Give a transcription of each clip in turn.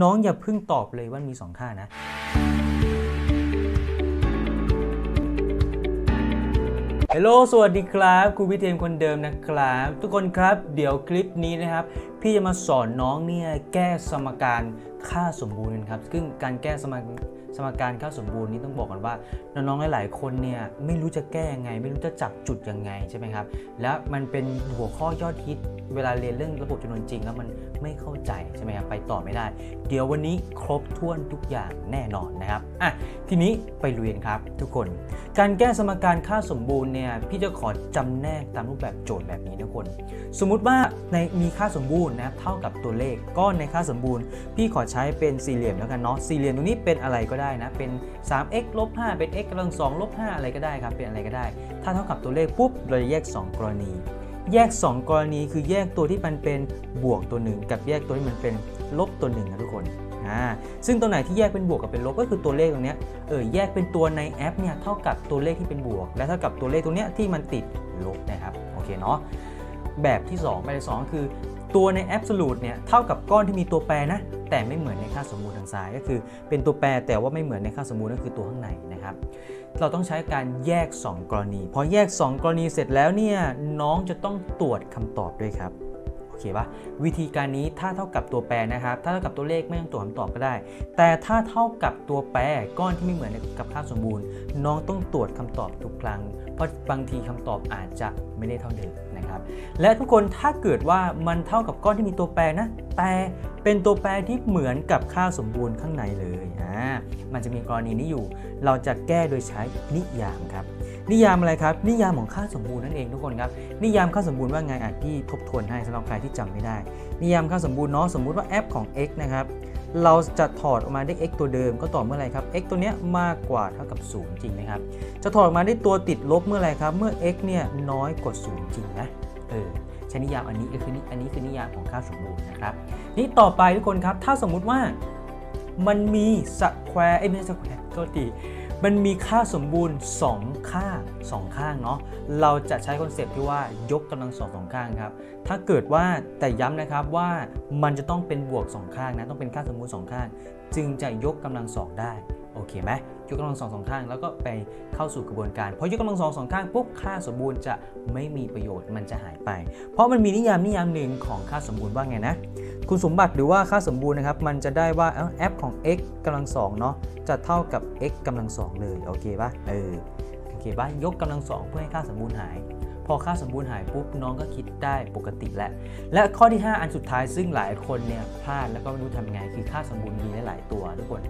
น้องอย่าเพิ่งตอบเลยว่ามีสองค่านะ ฮัลโหล สวัสดีครับครูพิเทมคนเดิมนะครับ ทุกคนครับ เดี๋ยวคลิปนี้นะครับ พี่จะมาสอนน้องเนี่ยแก้สมการค่าสมบูรณ์นครับ ซึ่งการแก้สมการ สมการค่าสมบูรณ์นี้ต้องบอกก่อนว่าน้องๆหลายๆคนเนี่ยไม่รู้จะแก้ยังไง ไม่รู้จะจับจุดยังไงใช่ไหมครับแล้วมันเป็นหัวข้อยอดฮิตเวลาเรียนเรื่องระบบจำนวนจริง แล้วมันไม่เข้าใจใช่ไหมครับไปต่อไม่ได้ เดี๋ยววันนี้ครบถ้วนทุกอย่างแน่นอนนะครับอะทีนี้ไปเรียนครับ ทุกคน การแก้สมการค่าสมบูรณ์เนี่ยพี่จะขอจำแนกตามรูปแบบโจทย์แบบนี้ทุกคน สมมุติว่าในมีค่าสมบูรณ์นะครับเท่ากับตัวเลขก้อนในค่าสมบูรณ์ พี่ขอใช้เป็นสี่เหลี่ยมแล้วกันเนาะสี่เหลี่ยมตรงนี้เป็นอะไรก็ได้ได้นะ เป็น 3x ลบ5เป็น x กำลัง2ลบ5อะไรก็ได้ครับ เป็นอะไรก็ได้ ถ้าเท่ากับตัวเลขปุ๊บ เราจะแยก 2 กรณี แยก 2 กรณีคือแยกตัวที่มันเป็นบวกตัวหนึ่งกับแยกตัวที่มันเป็นลบตัวหนึ่งนะทุกคนอ่าซึ่งตัวไหนที่แยกเป็นบวกกับเป็นลบก็คือตัวเลขตรงเนี้ยเออแยกเป็นตัวในแอปเนี่ยเท่ากับตัวเลขที่เป็นบวก และเท่ากับตัวเลขตรงเนี้ยที่มันติดลบนะครับโอเคเนาะแบบที่2แบบที่2คือ ตัวในแอบสูตเนี่ยเท่ากับก้อนที่มีตัวแปรนะ แต่ไม่เหมือนในค่าสมมูลทางซ้าย ก็คือเป็นตัวแปรแต่ว่าไม่เหมือนในค่าสมมูลก็คือตัวข้างในนะครับ เราต้องใช้การแยก 2 กรณี พอแยก 2 กรณีเสร็จแล้วเนี่ยน้องจะต้องตรวจคำตอบด้วยครับโอเคปะวิธีการนี้ถ้าเท่ากับตัวแปรนะครับ ถ้าเท่ากับตัวเลขไม่ต้องตรวจคำตอบก็ได้ แต่ถ้าเท่ากับตัวแปรก้อนที่ไม่เหมือนกับค่าสมบูรณ์ น้องต้องตรวจคำตอบทุกครั้ง เพราะบางทีคำตอบอาจจะไม่ได้เท่าเดิมนะครับ และทุกคนถ้าเกิดว่ามันเท่ากับก้อนที่มีตัวแปรนะ แต่เป็นตัวแปรที่เหมือนกับค่าสมบูรณ์ข้างในเลยอ่ามันจะมีกรณีนี้อยู่ เราจะแก้โดยใช้นิยามครับ นิยามอะไรครับ นิยามของค่าสมบูรณ์นั่นเองทุกคนครับ นิยามค่าสมบูรณ์ว่าไงอะพี่ทบทวนให้สำหรับใครที่จำไม่ได้ นิยามค่าสมบูรณ์เนาะสมมุติว่า f ของ x นะครับ เราจะถอดออกมาได้ x ตัวเดิมก็ต่อเมื่อไรครับ x ตัวเนี้ยมากกว่าเท่ากับ 0 จริงไหมครับ จะถอดออกมาได้ตัวติดลบเมื่อไรครับ เมื่อ x เนี่ยน้อยกว่า 0 จริงนะ เออใช้นิยามอันนี้ก็คืออันนี้คือนิยามของค่าสมบูรณ์นะครับ นี่ต่อไปทุกคนครับ ถ้าสมมุติว่ามันมีสแควร์ไอ้ไม่ใช่สแควร์โทษที มันมีค่าสมบูรณ์ 2 ข้าง2ข้างเนาะเราจะใช้คอนเซปต์ที่ว่ายกกำลังสองสองข้างครับถ้าเกิดว่าแต่ย้ำนะครับว่ามันจะต้องเป็นบวก 2 ข้างนะต้องเป็นค่าสมบูรณ์2ข้าง จึงจะยกกำลังสองได้ โอเคไหมยกกำลังสองสองข้างแล้วก็ไปเข้าสู่กระบวนการพอยกกำลังสองสองข้างปุ๊บค่าสมบูรณ์จะไม่มีประโยชน์มันจะหายไป เพราะมันมีนิยามนิยามหนึ่งของค่าสมบูรณ์ว่าไงนะคุณสมบัติหรือว่าค่าสมบูรณ์นะครับมันจะได้ว่า f ของ x กำลังสองเนาะจะเท่ากับ x กำลังสองเลยโอเคปะเออโอเคปะยกกำลังสองเพื่อให้ค่าสมบูรณ์หาย พอค่าสมบูรณ์หายปุ๊บน้องก็คิดได้ปกติแล้ว และข้อที่ 5 อันสุดท้ายซึ่งหลายคนเนี่ยพลาดแล้วก็ไม่รู้ทำไงคือค่าสมบูรณ์มีหลายตัวทุกคน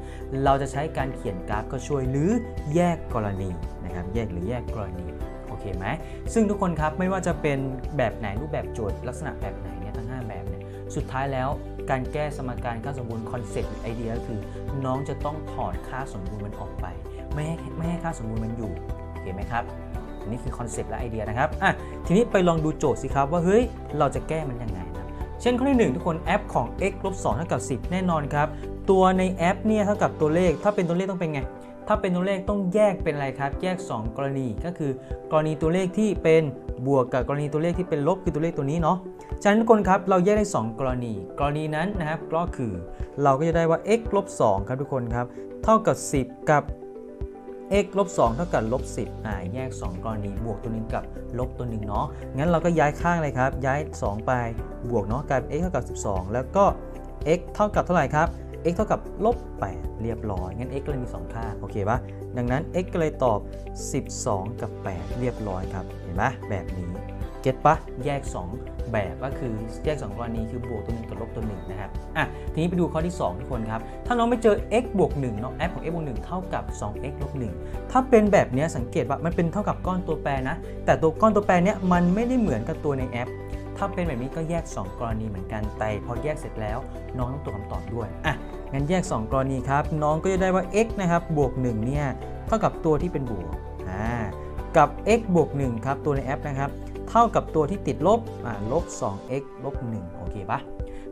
เราจะใช้การเขียนกราฟก็ช่วยหรือแยกกรณีนะครับแยกหรือแยกกรณีโอเคไหมซึ่งทุกคนครับไม่ว่าจะเป็นแบบไหนรูปแบบโจทย์ลักษณะแบบไหนเนี่ยทั้ง 5 แบบเนี่ยสุดท้ายแล้วการแก้สมการค่าสมบูรณ์คอนเซ็ปต์ไอเดียก็คือ น้องจะต้องถอดค่าสมบูรณ์มันออกไป ไม่ให้ไม่ให้ค่าสมบูรณ์มันอยู่โอเคไหมครับ อันนี้คือคอนเซ็ปต์และไอเดียนะครับอะทีนี้ไปลองดูโจทย์สิครับว่าเฮ้ยเราจะแก้มันยังไงนะเช่นข้อที่ 1 ทุกคนแอปของ x ลบ2เท่ากับ 10 แน่นอนครับ ตัวในแอปเนี่ยเท่ากับตัวเลข ถ้าเป็นตัวเลขต้องเป็นไง ถ้าเป็นตัวเลขต้องแยกเป็นอะไรครับ แยก 2 กรณีก็คือ กรณีตัวเลขที่เป็นบวกกับกรณีตัวเลขที่เป็นลบคือตัวเลขตัวนี้เนาะฉะนั้นทุกคนครับเราแยกได้ 2 กรณี กรณีนั้นนะครับก็คือ เราก็จะได้ว่า x ลบ2ครับทุกคนครับเท่ากับ 10 กับ x ลบ2เท่ากับลบ10อ่าแยก 2 กรณีบวกตัวหนึงกับลบตัวหนึ่งเนาะงั้นเราก็ย้ายข้างเลยครับ ย้าย 2 ไปบวกเนาะกลายเป็น x เท่ากับ 12 แล้วก็ x เท่ากับเท่าไหร่ครับ x เท่ากับลบ8เรียบร้อย งั้น x ก็เลยมี2ค่าโอเคปะดังนั้น x ก็เลยตอบ 12 กับ 8 เรียบร้อยครับ เห็นไหมแบบนี้ เก็ตปะแยก 2 แบบก็คือแยก2กรณีคือบวกตัวหนึ่งกับลบตัวหนึ่งนะครับอะทีนี้ไปดูข้อที่ 2 ทุกคนครับ ถ้าน้องไม่เจอ x บวก1เนาะ f ของ x บวก1เท่ากับ 2x ลบ1ถ้าเป็นแบบนี้สังเกตว่ามันเป็นเท่ากับก้อนตัวแปรนะ แต่ตัวก้อนตัวแปรเนี้ยมันไม่ได้เหมือนกับตัวในแอปถ้าเป็นแบบนี้ก็แยก 2 กรณีเหมือนกันแต่พอแยกเสร็จแล้ว น้องต้องตรวจคำตอบด้วยอะงั้นแยก 2 กรณีครับ น้องก็จะได้ว่า x นะครับบวก1เนี่ยเท่ากับตัวที่เป็นบวกอ่ากับ x บวก1ครับตัวในแอปนะครับ เท่ากับตัวที่ติดลบอ่าลบ 2x ลบ 1 โอเคปะ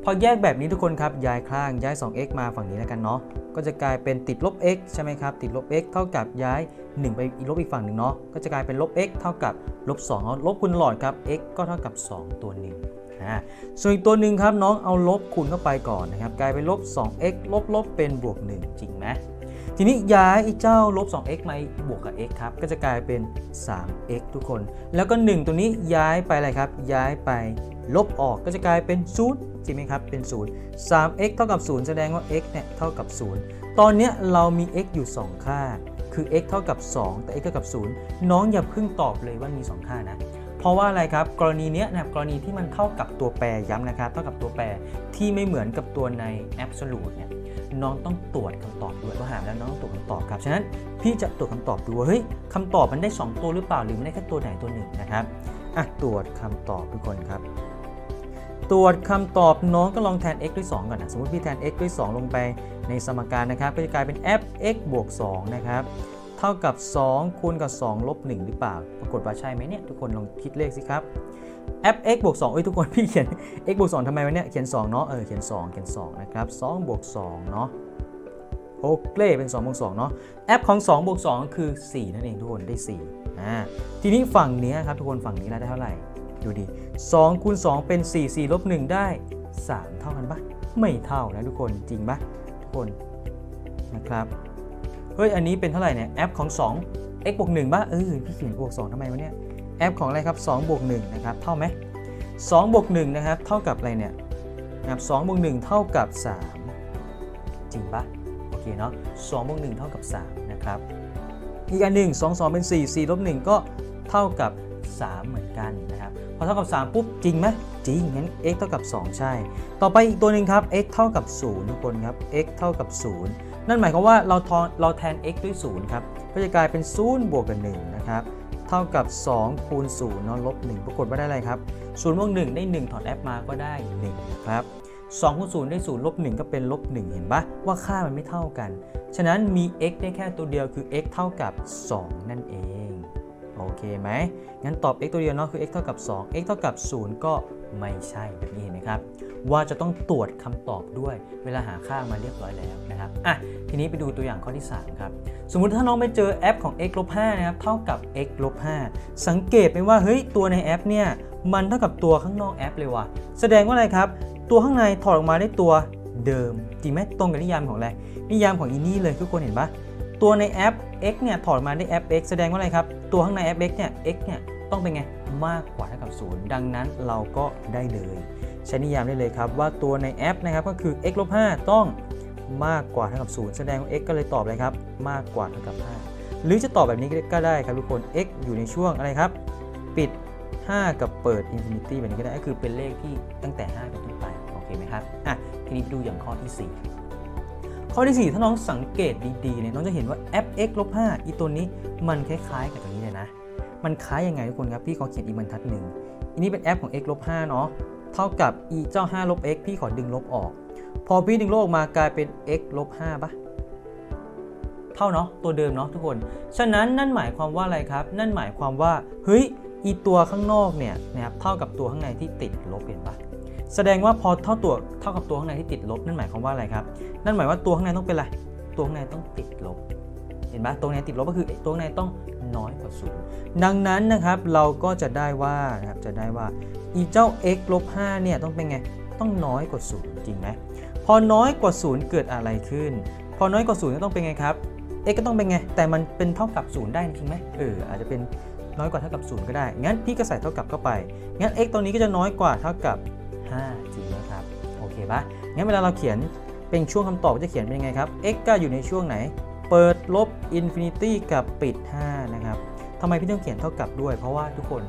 พอแยกแบบนี้ทุกคนครับย้ายข้างย้าย 2x มาฝั่งนี้แล้วกันเนาะก็จะกลายเป็นติดลบ x ใช่ไหมครับติดลบ x เท่ากับย้าย 1 ไปลบอีกฝั่งหนึ่งเนาะก็จะกลายเป็นลบ x เท่ากับลบ2เอาลบคูณหลอดครับ x ก็เท่ากับ 2 ตัวหนึ่งอ่าส่วนอีกตัวหนึ่งครับน้องเอาลบคูณเข้าไปก่อนนะครับกลายเป็นลบ 2x ลบลบเป็นบวก 1 จริงไหม ทีนี้ย้ายไอ้เจ้าลบ 2x มาบวกกับ x ครับ ก็จะกลายเป็น 3x ทุกคน แล้วก็ 1 ตัวนี้ย้ายไปอะไรครับ ย้ายไปลบออกก็จะกลายเป็น0จริงไหมครับ เป็น 0 3x เท่ากับ 0 แสดงว่า x เนี่ยเท่ากับ 0 ตอนนี้เรามี x อยู่ 2 ค่า คือ x เท่ากับ 2 แต่ x เท่ากับ 0 น้องอย่าเพิ่งตอบเลยว่ามี 2 ค่านะเพราะว่าอะไรครับกรณีเนี้ยนะกรณีที่มันเท่ากับตัวแปรย้ำนะครับเท่ากับตัวแปรที่ไม่เหมือนกับตัวใน absolute เนี่ย น้องต้องตรวจคำตอบด้วยว่าหาแล้วน้องต้องตรวจคำตอบครับ ฉะนั้นพี่จะตรวจคำตอบดูว่าเฮ้ยคำตอบมันได้ 2 ตัวหรือเปล่าหรือไม่ได้แค่ตัวไหนตัวหนึ่งนะครับอะตรวจคำตอบทุกคนครับ ตรวจคำตอบน้องก็ลองแทน x ด้วย 2 ก่อนนะสมมติพี่แทน x ด้วย 2 ลงไปในสมการนะครับก็จะกลายเป็น f x บวก2นะครับ เท่ากับ 2 คูณกับ 2 ลบ 1 หรือเปล่า ปรากฏว่าใช่ไหมเนี่ย ทุกคนลองคิดเลขสิครับ f x บวก2เอ้ยทุกคนพี่เขียน x บวก2ทำไมวะเนี่ย เขียน 2 เนาะ เออ เขียน 2 เขียน 2 นะครับ2บวก2เนาะโอเคเป็น2บวก2เนาะ f ของ2บวก2คือ 4 นั่นเองทุกคนได้4อ่าทีนี้ฝั่งนี้ครับทุกคนฝั่งนี้ได้เท่าไหร่ ดูดิ2คูณ2เป็น 4 4ลบ1ได้ 3 เท่ากันปะไม่เท่านะทุกคนจริงปะทุกคนนะครับ ฮ้ยอันนี้เป็นเท่าไหร่เนี่ยแอปของ 2 x บวก1บ้าเออพี่เขียนบวก2ทำไมวะเนี่ยแอปของอะไรครับ2บวก1นะครับเท่าไหม2บวก1นะครับเท่ากับอะไรเนี่ยนะครับ2บวก1เท่ากับ 3 จริงปะโอเคเนาะ2บวก1เท่ากับ3นะครับอีกอันหนึ่ง2 2 เป็น 4 4ลบ1ก็เท่ากับ 3 เหมือนกันนะครับพอเท่ากับ 3 ปุ๊บจริงไหมจริงงั้น x เท่ากับ 2 ใช่ ต่อไปอีกตัวหนึ่งครับ x เท่ากับ 0 ทุกคนครับ x เท่ากับ 0 นั่นหมายความว่าเราทอนเราแทน x ด้วย 0 ครับ ก็จะกลายเป็น0บวกกับ1นะครับเท่ากับ 2 คูณ0เนาะลบ1ปรากฏว่าได้อะไรครับ0บวก1ได้ 1 ถอด f มาก็ได้1นะครับ2คูณ0ได้0ลบ1ก็เป็นลบ1เห็นปะว่าค่ามันไม่เท่ากัน ฉะนั้นมี x ได้แค่ตัวเดียวคือ x เท่ากับ 2 นั่นเอง โอเคไหมงั้นตอบ x ตัวเดียวเนาะคือ x เท่ากับ 2 x เท่ากับ 0 ก็ไม่ใช่แบบนี้เห็นไหมครับ ว่าจะต้องตรวจคำตอบด้วยเวลาหาค่ามาเรียบร้อยแล้วนะครับอะทีนี้ไปดูตัวอย่างข้อที่ 3 ครับ สมมุติถ้าน้องไปเจอแอปของ x ลบ5นะครับเท่ากับ x ลบ5สังเกตไหมว่าเฮ้ยตัวในแอปเนี่ยมันเท่ากับตัวข้างนอกแอปเลยว่ะแสดงว่าอะไรครับ ตัวข้างในถอดออกมาได้ตัวเดิม จริงไหมตรงกับนิยามของอะไรนิยามของอีนี่เลยทุกคนเห็นปะตัวในแอป x เนี่ยถอดมาได้แอป x แสดงว่าอะไรครับ ตัวข้างในแอป x เนี่ย x เนี่ยต้องเป็นไง มากกว่าเท่ากับ0ดังนั้นเราก็ได้เลย ใช้นิยามได้เลยครับว่าตัวในแอปนะครับก็คือ x ลบ5ต้องมากกว่าเท่ากับ0แสดงว่า x ก็เลยตอบเลยครับ มากกว่าเท่ากับ 5 หรือจะตอบแบบนี้ก็ได้ครับทุกคน x อยู่ในช่วงอะไรครับ ปิด 5 กับเปิดอินฟินิตี้แบบนี้ก็ได้ก็คือเป็นเลขที่ตั้งแต่ 5 เป็นต้นไปโอเคไหมครับอะทีนี้ดูอย่างข้อที่ 4 ข้อที่ 4 ถ้าน้องสังเกตดีๆเนี่ยน้องจะเห็นว่า f x ลบ5อีตัวนี้มันคล้ายๆ กับตัวนี้เลยนะ มันคล้ายยังไงทุกคนครับพี่ขอเขียนอีกบรรทัดหนึ่งอันนี้เป็น f ของ x ลบ5เนาะเท่ากับ e เจ้า5ลบ x พี่ขอดึงลบออก พอพี่ดึงลบออกมากลายเป็น x ลบ5ปะเท่าเนาะตัวเดิมเนาะทุกคน ฉะนั้นนั่นหมายความว่าอะไรครับ นั่นหมายความว่าเฮ้ยอีตัวข้างนอกเนี่ยนะครับเท่ากับตัวข้างในที่ติดลบเห็นปะ แสดงว่าพอเท่าตัวเท่ากับตัวข้างในที่ติดลบนั่นหมายความว่าอะไรครับ นั่นหมายว่าตัวข้างในต้องเป็นอะไร ตัวข้างในต้องติดลบ เห็นปะตัวข้างในติดลบก็คือตัวข้างในต้องน้อยกว่าศูนย์ดังนั้นนะครับเราก็จะได้ว่านะครับจะได้ว่าอีเจ้า x ลบ5เนี่ยต้องเป็นไง ต้องน้อยกว่าศูนย์จริงไหมพอน้อยกว่าศูนย์เกิดอะไรขึ้น พอน้อยกว่าศูนย์ก็ต้องเป็นไงครับ x ก็ต้องเป็นไง แต่มันเป็นเท่ากับศูนย์ได้จริงไหมเอออาจจะเป็นน้อยกว่าเท่ากับศูนย์ก็ได้ งั้นพี่ก็ใส่เท่ากับเข้าไป งั้น x ตัวนี้ก็จะน้อยกว่าเท่ากับ 5 จริงไหมครับ โอเคปะงั้นเวลาเราเขียนเป็นช่วงคำตอบจะเขียนเป็นยังไงครับ x ก็อยู่ในช่วงไหน เปิดลบอินฟินิตี้กับปิด 5 นะครับทำไมพี่ต้องเขียนเท่ากับด้วย เพราะว่าทุกคน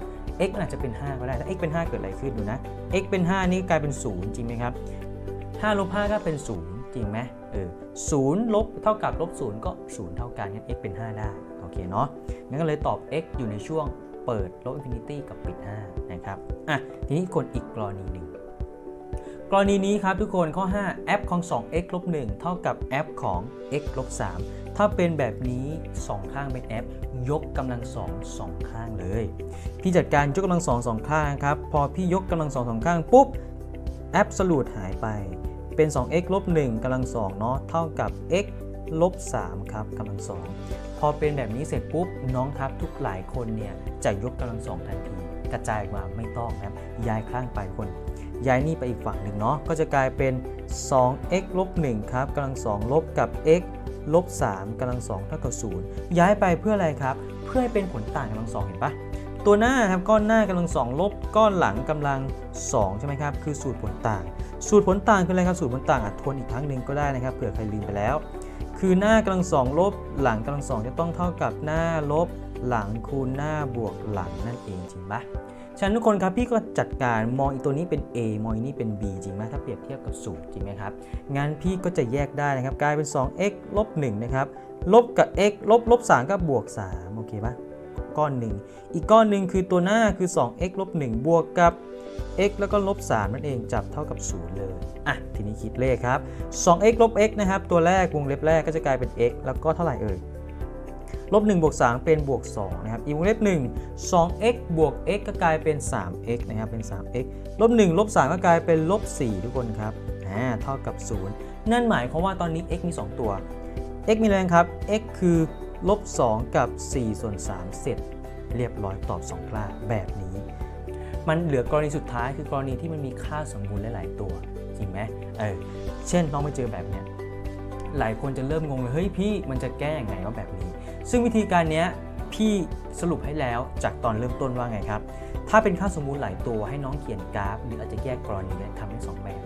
x มันอาจจะเป็น 5 ก็ได้ ถ้า x เป็น 5 เกิดอะไรขึ้นดูนะ x เป็น 5 นี่กลายเป็น 0 จริงไหมครับ5ลบ5ก็เป็น 0 จริงไหมเออ0ลบเท่ากับลบ0ก็0เท่ากันงั้น x เป็น 5 ได้ โอเคเนาะ งั้นก็เลยตอบ x อยู่ในช่วงเปิดลบอินฟินิตี้กับปิด 5 นะครับ อะ ทีนี้คนอีกกรณีหนึ่ง กรณีนี้ครับทุกคนข้อ5 f ของ 2x ลบ1เท่ากับ f ของ x ลบ3ถ้าเป็นแบบนี้ 2 ข้างเป็น f ยกกำลังสองสองข้างเลย พี่จัดการยกกำลังสองสองข้างครับ พอพี่ยกกำลังสองสองข้างปุ๊บ absolute หายไป เป็น 2x ลบ1กำลังสองเนาะเท่ากับ x ลบ3ครับกำลังสองพอเป็นแบบนี้เสร็จปุ๊บน้องครับทุกหลายคนเนี่ยจะยกกำลังสองทันที กระจายออกมาไม่ต้องนะครับย้ายข้างไปคน ย้ายนี่ไปอีกฝั่งหนึ่งเนาะก็จะกลายเป็น 2x ลบ1ครับกำลัง 2 ลบกับ x ลบ3กำลัง2เท่ากับ0ย้ายไปเพื่ออะไรครับ เพื่อให้เป็นผลต่างกำลัง2เห็นปะตัวหน้าครับก้อนหน้ากำลัง 2 ลบก้อนหลังกำลัง 2 ใช่ไหมครับ คือสูตรผลต่าง สูตรผลต่างคืออะไรครับสูตรผลต่างอะทวนอีกครั้งหนึ่งก็ได้นะครับเผื่อใครลืมไปแล้ว คือหน้ากำลังสองลบ หลังกำลังสองจะต้องเท่ากับหน้าลบหลังคูณหน้าบวกหลังนั่นเองจริงปะ ฉะนั้นทุกคนครับพี่ก็จัดการมองอีตัวนี้เป็น A มองอีนี่เป็น B จริงไหมถ้าเปรียบเทียบกับสูตรจริงไหมครับงั้นพี่ก็จะแยกได้นะครับกลายเป็น 2x ลบ1นะครับลบกับ x ลบลบ3ก็บวก3โอเคปะก้อนหนึ่งอีกก้อนหนึ่งคือตัวหน้าคือ 2x ลบ1บวกกับ x แล้วก็ลบ3นั่นเองจับเท่ากับ 0 เลย อะ ทีนี้คิดเลขครับ 2x ลบ x นะครับ ตัวแรกวงเล็บแรกก็จะกลายเป็น x แล้วก็เท่าไหร่เอ่ย ลบ1บวก3เป็นบวก2นะครับอีกวงเล็บ1 2x บวก x ก็กลายเป็น 3x นะครับเป็น 3x ลบ1ลบ3ก็กลายเป็นลบ4ทุกคนครับอ่าเท่ากับ 0 นั่นหมายความว่าตอนนี้ x มี 2 ตัว x มีอะไรครับ x คือลบ2กับ4ส่วน3เสร็จ เรียบร้อยตอบ2กล้าแบบนี้ มันเหลือกรณีสุดท้ายคือกรณีที่มันมีค่าสมบูรณ์หลาย ๆ ตัวจริงไหมเออเช่นน้องไปเจอแบบเนี้ยหลายคนจะเริ่มงงเลยเฮ้ยพี่มันจะแก้ยังไงว่าแบบนี้ ซึ่งวิธีการนี้พี่สรุปให้แล้วจากตอนเริ่มต้นว่าไงครับ ถ้าเป็นค่าสมมูลหลายตัวให้น้องเขียนกราฟ หรืออาจจะแยกกรณีเนี่ยทำได้สองแบบ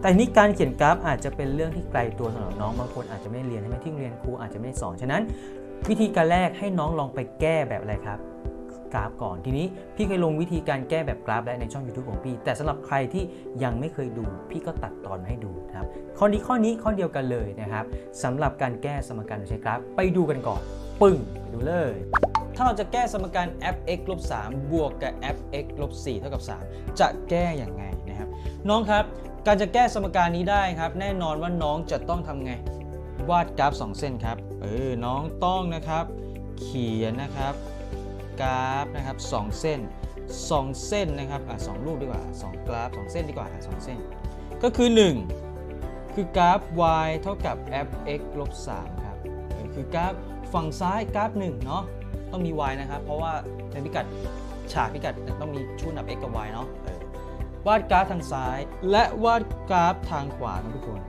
แต่นี้การเขียนกราฟอาจจะเป็นเรื่องที่ไกลตัวสำหรับน้องบางคนอาจจะไม่ได้เรียนใช่ไหมที่โรงเรียนครูอาจจะไม่ได้สอนฉะนั้น วิธีการแรกให้น้องลองไปแก้แบบอะไรครับกราฟก่อนทีนี้พี่เคยลงวิธีการแก้แบบกราฟและในช่อง YouTube ของพี่ แต่สำหรับใครที่ยังไม่เคยดู พี่ก็ตัดตอนให้ดูนะครับข้อนี้ข้อนี้ข้อเดียวกันเลยนะครับสำหรับการแก้สมการโดยใช้กราฟไปดูกันก่อน ปึ้งไปดูเลย ถ้าเราจะแก้สมการ f(x) ลบ3บวกกับ f(x) ลบ4เท่ากับ 3 จะแก้อย่างไงนะครับ น้องครับ การจะแก้สมการนี้ได้ครับ แน่นอนว่าน้องจะต้องทำไง วาดกราฟ 2 เส้นครับ เออ น้องต้องนะครับ เขียนนะครับ กราฟนะครับ2เส้น 2 เส้นนะครับ อะสรูปดีกว่า 2 กราฟ 2 เส้นดีกว่าสอะ2เส้น ก็คือ 1 คือกราฟ y เท่ากับ f(x) ลบ3ครับ คือกราฟ ฝั่งซ้ายกราฟ1เนาะต้องมี y นะครับ เพราะว่าเป็นพิกัดฉากพิกัดต้องมีชูนับ x กับ y เนาะวาดกราฟทางซ้าย และวาดกราฟทางขวาครับทุกคน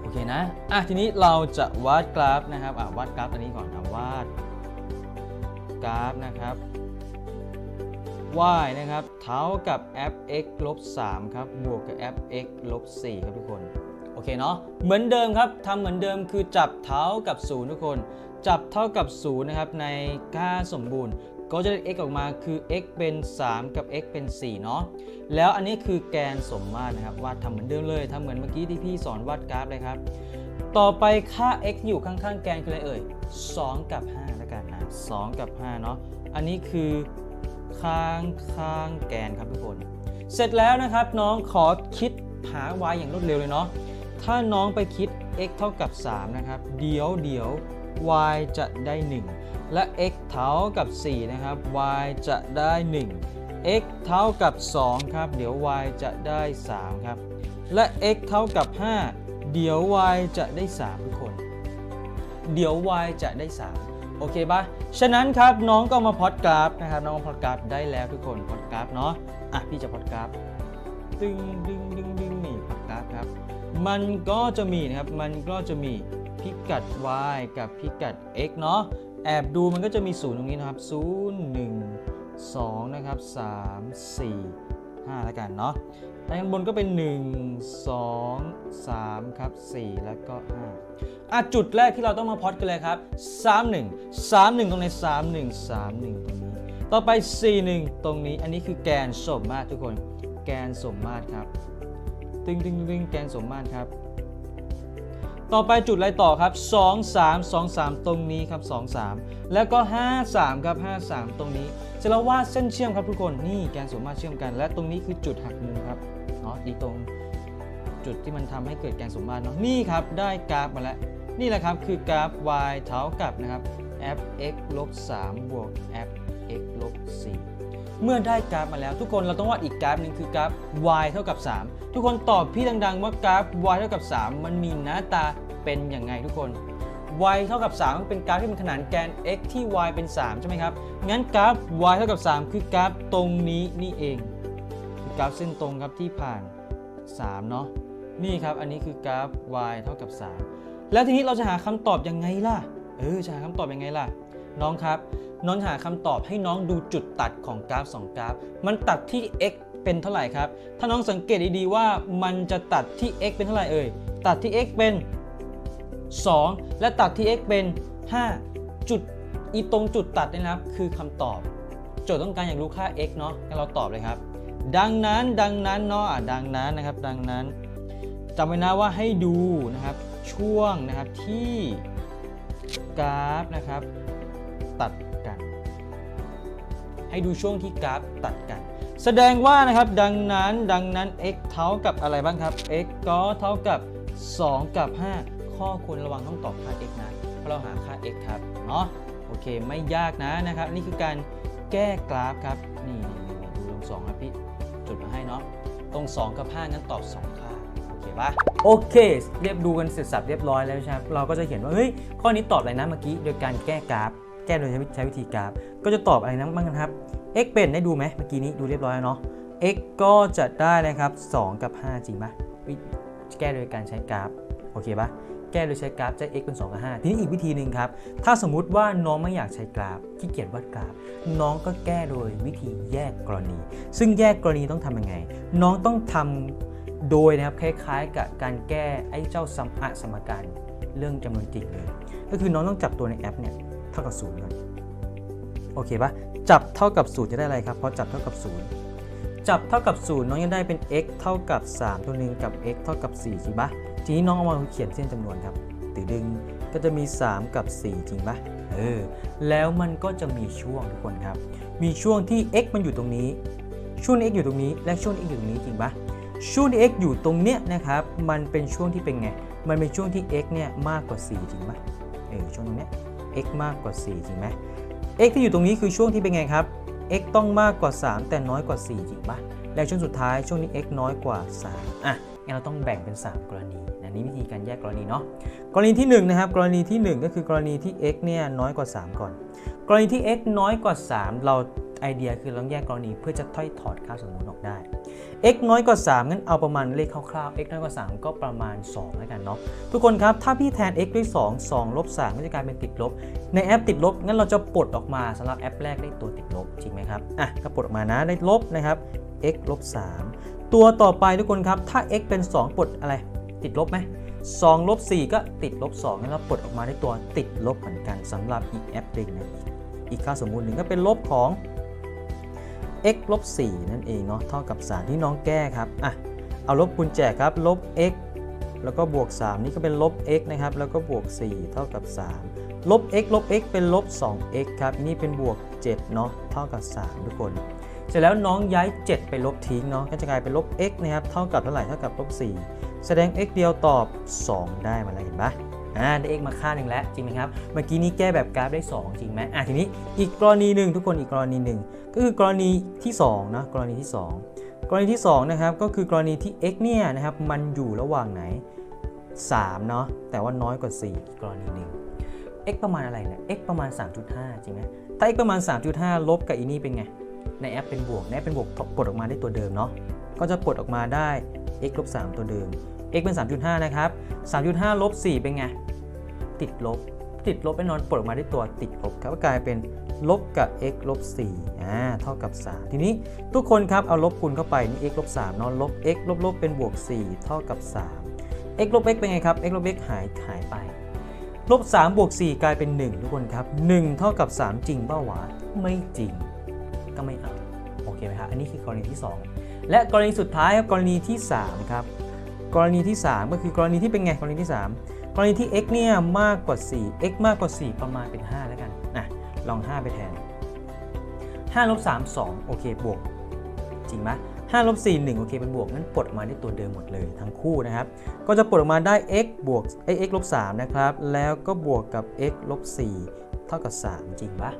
โอเคนะอะทีนี้เราจะวาดกราฟนะครับอะวาดกราฟตัวนี้ก่อนครับวาดกราฟนะครับ y นะครับเท่ากับ f(x) ลบ3ครับบวกกับ f(x) ลบ4ครับทุกคน เคเนาะเหมือนเดิมครับทำเหมือนเดิมคือจับเท่ากับ0ทุกคน จับเท่ากับ0นะครับในค่าสมบูรณ์ ก็จะได้ x ออกมาคือ x เป็น 3 กับ x เป็น4เนาะแล้วอันนี้คือแกนสมมาตรนะครับวาดทำเหมือนเดิมเลยทำเหมือนเมื่อกี้ที่พี่สอนวาดกราฟเลยครับต่อไปค่า x อยู่ข้างๆ แกนคืออะไรเอ่ย 2 กับ5แล้วกันนะ2กับ5เนาะ อันนี้คือข้างข้างแกนครับทุกคน เสร็จแล้วนะครับน้องขอคิดหา y อย่างรวดเร็วเลยเนาะ ถ้าน้องไปคิด x เท่ากับ 3 นะครับ เดี๋ยวเดี๋ยว y จะได้ 1 และ x เท่ากับ 4 นะครับ y จะได้ 1 x เท่ากับ 2 ครับ เดี๋ยว y จะได้ 3 ครับ และ x เท่ากับ 5 เดี๋ยว y จะได้ 3 ทุกคน เดี๋ยว y จะได้ 3 โอเคปะฉะนั้นครับน้องก็มาพอดกราฟนะครับ น้องพอดกราฟได้แล้วทุกคนพอดกราฟเนาะ อะพี่จะพอดกราฟ ดึงดึงดึงดึงนี่พอดกราฟครับ มันก็จะมีนะครับ มันก็จะมีพิกัด y กับพิกัด x เนาะ แอบดูมันก็จะมีศูนย์ตรงนี้นะครับ 0 1 2 นะครับ 3 4 5 แล้วกันเนาะด้านบนก็เป็น 1 2 3 ครับ 4 แล้วก็ 5 อะ จุดแรกที่เราต้องมาพอดกันเลยครับ 3 1 3 1 ตรงใน3 1 3 1 ตรงนี้ ต่อไป 4 1 ตรงนี้ อันนี้คือแกนสมมาตรทุกคน แกนสมมาตรครับ ตึงตึงตึงแกนสมมาตรครับ ต่อไปจุดอะไรต่อครับ 2 3 2 3 ตรงนี้ครับ 2 3 แล้วก็ 5 3 ครับ 5 3 ตรงนี้เร็จแล้ววาดเส้นเชื่อมครับทุกคนนี่แกนสมมาตรเชื่อมกัน และตรงนี้คือจุดหักมุมครับเนาะอีตรงจุดที่มันทำให้เกิดแกนสมมาตรเนาะนี่ครับได้กราฟมาแล้วนี่แหละครับคือกราฟ y เท่ากับนะครับ f(x) ลบ3บวก f(x) ลบ4เมื่อได้กราฟมาแล้วทุกคนเราต้องวาดอีกกราฟหนึ่งคือกราฟ y เท่ากับ 3 ทุกคนตอบพี่ดังๆว่ากราฟ y เท่ากับ 3 มันมีหน้าตาเป็นยังไงทุกคน y เท่ากับ 3 มันเป็นกราฟที่มันขนานแกน x ที่ y เป็น 3 ใช่ไหมครับ งั้นกราฟ y เท่ากับ 3 คือกราฟตรงนี้นี่เองทุกกราฟเส้นตรงครับที่ผ่าน 3 เนาะนี่ครับ อันนี้คือกราฟ y เท่ากับ 3 แล้วทีนี้เราจะหาคำตอบยังไงล่ะ เออจะหาคำตอบยังไงล่ะ น้องครับ น้องหาคำตอบให้น้องดูจุดตัดของกราฟ 2 กราฟ มันตัดที่ x เป็นเท่าไหร่ครับ ถ้าน้องสังเกตดีๆว่ามันจะตัดที่ x เป็นเท่าไหร่เอ่ย ตัดที่ x เป็น 2 และตัดที่ x เป็น 5 จุดอีตรงจุดตัดนี่นะครับ คือคำตอบ โจทย์ต้องการอยากรู้ค่า x เนาะงั้นเราตอบเลยครับ ดังนั้นดังนั้นเนาะอะดังนั้นนะครับ ดังนั้นจำไว้นะว่าให้ดูนะครับ ช่วงนะครับที่กราฟนะครับ ตัดกัน ให้ดูช่วงที่กราฟตัดกัน แสดงว่านะครับดังนั้นดังนั้น x เท่ากับอะไรบ้างครับ x ก็เท่ากับ 2 กับ 5 ข้อควรระวังต้องตอบค่า x นะเพราะเราหาค่า x ครับเนาะโอเคไม่ยากนะนะครับ นี่คือการแก้กราฟครับนี่ดูตรงสองครับพี่จุดมาให้เนาะตรง 2 กับ5งั้นตอบ 2 ค่าโอเคปะโอเค เรียบดูกันเสร็จสับเรียบร้อยแล้วใช่ไหมเราก็จะเห็นว่า เฮ้ย ข้อนี้ตอบอะไรนะเมื่อกี้ โดยการแก้กราฟ แก้โดยใช้วิธีกราฟ ก็จะตอบอะไรนะบ้างครับ x เป็นได้ดูไหมเมื่อกี้นี้ดูเรียบร้อยแล้วเนาะ x ก็จะได้นะครับ 2 กับ 5 จริงปะแก้โดยการใช้กราฟ โอเคปะแก้โดยใช้กราฟจะ x เป็น 2 กับ 5 ทีนี้อีกวิธีหนึ่งครับ ถ้าสมมุติว่าน้องไม่อยากใช้กราฟขี้เกียจวาดกราฟ น้องก็แก้โดยวิธีแยกกรณี ซึ่งแยกกรณีต้องทำยังไง น้องต้องทำโดยนะครับคล้ายๆ กับการแก้ไอ้เจ้าสมอสมการเรื่องจำนวนจริงเลย ก็คือน้องต้องจับตัวในแอปเนี่ย ท่ากับศูนย์ก่อนโอเคปะจับเท่ากับ0จะได้อะไรครับเพราะจับเท่ากับ 0 จับเท่ากับ 0 น้องจะได้เป็น x เท่ากับ 3 ตัวหนึ่งกับ x เท่ากับ4จริงปะทีนี้น้องเอามาเขียนเส้นจำนวนครับตือดึงก็จะมี 3 กับ 4 จริงปะเออแล้วมันก็จะมีช่วงทุกคนครับ มีช่วงที่ x มันอยู่ตรงนี้ ช่วง x อยู่ตรงนี้ และช่วง x อยู่ตรงนี้จริงปะช่วงที่ x อยู่ตรงเนี้ยนะครับ มันเป็นช่วงที่เป็นไง มันเป็นช่วงที่ x เนี่ยมากกว่า 4 จริงปะเออช่วงตรงเนี้ย x มากกว่า 4 จริงไหม x ที่อยู่ตรงนี้คือช่วงที่เป็นไงครับ x ต้องมากกว่า 3 แต่น้อยกว่า 4 จริงปะและช่วงสุดท้ายช่วงนี้ x น้อยกว่า 3 อะงั้นเราต้องแบ่งเป็น 3 กรณีนะนี่วิธีการแยกกรณีเนาะ กรณีที่ 1 นะครับ กรณีที่ 1 ก็คือกรณีที่ x เนี่ยน้อยกว่า 3 ก่อน กรณีที่ x น้อยกว่า 3 เรา อเดียคือเราแยกกรณีเพื่อจะถ้อยถอดค่าสมมุติออกได้ x น้อยกว่า 3 งั้นเอาประมาณเลขคร่าวๆ x น้อยกว่า 3 ก็ประมาณ2แล้วกันเนาะทุกคนครับ ถ้าพี่แทน x ด้วย 2 2ลบ3ก็จะกลายเป็นติดลบ ในแอปติดลบ งั้นเราจะปลดออกมาสำหรับแอปแรกได้ตัวติดลบจริงไหมครับอะก็ปลดออกมานะได้ลบนะครับ x ลบ3ตัวต่อไปทุกคนครับ ถ้า x เป็น 2 ปลดอะไร ติดลบไหม2ลบ4ก็ติดลบ2งั้นเราปลดออกมาได้ตัวติดลบเหมือนกันสำหรับอีกแอปหนึ่งนะอีกค่าสมมุติหนึ่งก็เป็นลบของ x ลบ4นั่นเองเนาะเท่ากับ3ที่น้องแก้ครับอะเอาลบคูณแจกครับลบ x แล้วก็บวก 3 นี่ก็เป็นลบ x นะครับ แล้วก็บวก 4 เท่ากับ 3 ลบ x ลบ x เป็นลบ 2x ครับ นี่เป็นบวก 7 เนาะ เท่ากับ 3 ทุกคน เสร็จแล้วน้องย้าย 7 ไปลบทิ้งเนาะ ก็จะกลายเป็นลบ x นะครับ เท่ากับเท่าไหร่ เท่ากับลบ 4 แสดง x เดียวตอบ 2 ได้มาแล้วเห็นปะ อ่าได้ x มาค่าหนึ่งแล้วจริงไหมครับ เมื่อกี้นี้แก้แบบกราฟได้ 2 จริงไหมอะทีนี้อีกกรณีหนึ่งทุกคนอีกกรณีหนึ่งก็คือกรณีที่2นะกรณีที่ 2 กรณีที่2นะครับก็คือกรณีที่ x เนี่ยนะครับมันอยู่ระหว่างไหน3เนาะแต่ว่าน้อยกว่า4กรณีหนึ่ง x ประมาณอะไรเนี่ย x ประมาณ 3.5 จริงไหมถ้า x ประมาณ 3.5 ลบกับอีนี่เป็นไง ในแอปเป็นบวกในแอปเป็นบวกปลดออกมาได้ตัวเดิมเนาะก็จะปลดออกมาได้ x ลบ3ตัวเดิม x เป็น 3.5 นะครับ 3.5 ลบ 4 เป็นไง ติดลบ ติดลบแน่นอนปลดออกมาได้ตัวติดลบครับก็กลายเป็นลบกับ x ลบ4อ่าเท่ากับ 3 ทีนี้ทุกคนครับเอาลบคูณเข้าไปนี่ x ลบ3เนาะลบ x ลบลบเป็นบวก 4 เท่ากับ 3 x ลบ x เป็นไงครับ x ลบ x หายหายไปลบ3บวก4กลายเป็น 1 ทุกคนครับ 1 เท่ากับ 3 จริงเปล่าวะไม่จริง ก็ไม่เอาโอเคไหมครับอันนี้คือกรณีที่ 2 และกรณีสุดท้ายครับกรณีที่3ครับกรณีที่ 3 ก็คือกรณีที่เป็นไงกรณีที่ 3 กรณีที่ x เนี่ยมากกว่า 4 x มากกว่า 4 ประมาณเป็น 5 แล้วกันนะลอง 5 ไปแทน5ลบ3 2 โอเค บวก จริงไหม5ลบ4 1 โอเค เป็นบวก งั้นปลดออกมาได้ตัวเดิมหมดเลยทั้งคู่นะครับ ก็จะปลดออกมาได้ x บวก x ลบ3นะครับ แล้วก็บวกกับ x ลบ4เท่ากับ 3 จริงปะ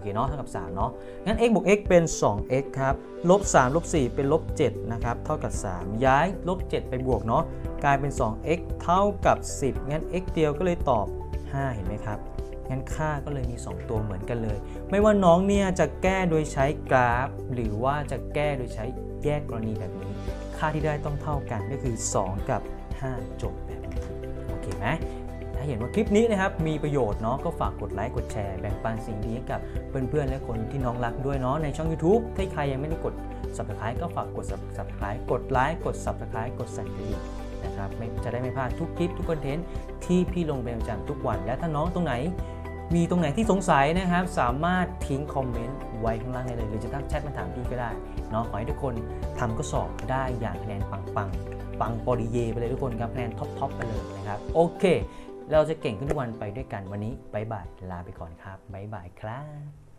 เคเนาะเท่ากับ3เนาะงั้น x บวก x เป็น 2x ครับลบ3ลบ4เป็นลบ7นะครับเท่ากับ 3 ย้ายลบ7ไปบวกเนาะกลายเป็น 2x เท่ากับ 10 งั้น x เดียวก็เลยตอบ 5 เห็นไหมครับงั้นค่าก็เลยมี 2 ตัวเหมือนกันเลย ไม่ว่าน้องเนี่ยจะแก้โดยใช้กราฟ หรือว่าจะแก้โดยใช้แยกกรณีแบบนี้ ค่าที่ได้ต้องเท่ากันก็คือ 2 กับ 5 จบแบบนี้โอเคไหม ถ้าเห็นว่าคลิปนี้นะครับมีประโยชน์เนาะก็ฝากกดไลค์กดแชร์แบ่งปันสิ่งดีให้กับเพื่อนๆและคนที่น้องรักด้วยเนาะในช่อง YouTube ถ้าใครยังไม่ได้กด subscribe ก็ฝากกด subscribe กดไลค์กด subscribe กดสั่นกระดิ่งนะครับจะได้ไม่พลาดทุกคลิปทุกคอนเทนต์ที่พี่ลงเป็นประจำทุกวัน และถ้าน้องตรงไหน มีตรงไหนที่สงสัยนะครับ สามารถทิ้งคอมเมนต์ไว้ข้างล่างได้เลย หรือจะทักแชทมาถามพี่ก็ได้เนาะขอให้ทุกคนทำข้อสอบได้อย่างคะแนนปังปังๆปังปอดีเยไปเลยทุกคนครับคะแนนท็อปทอปไปเลยนะครับ โอเค เราจะเก่งขึ้นทุกวันไปด้วยกันวันนี้บายบายลาไปก่อนครับบายบายครับ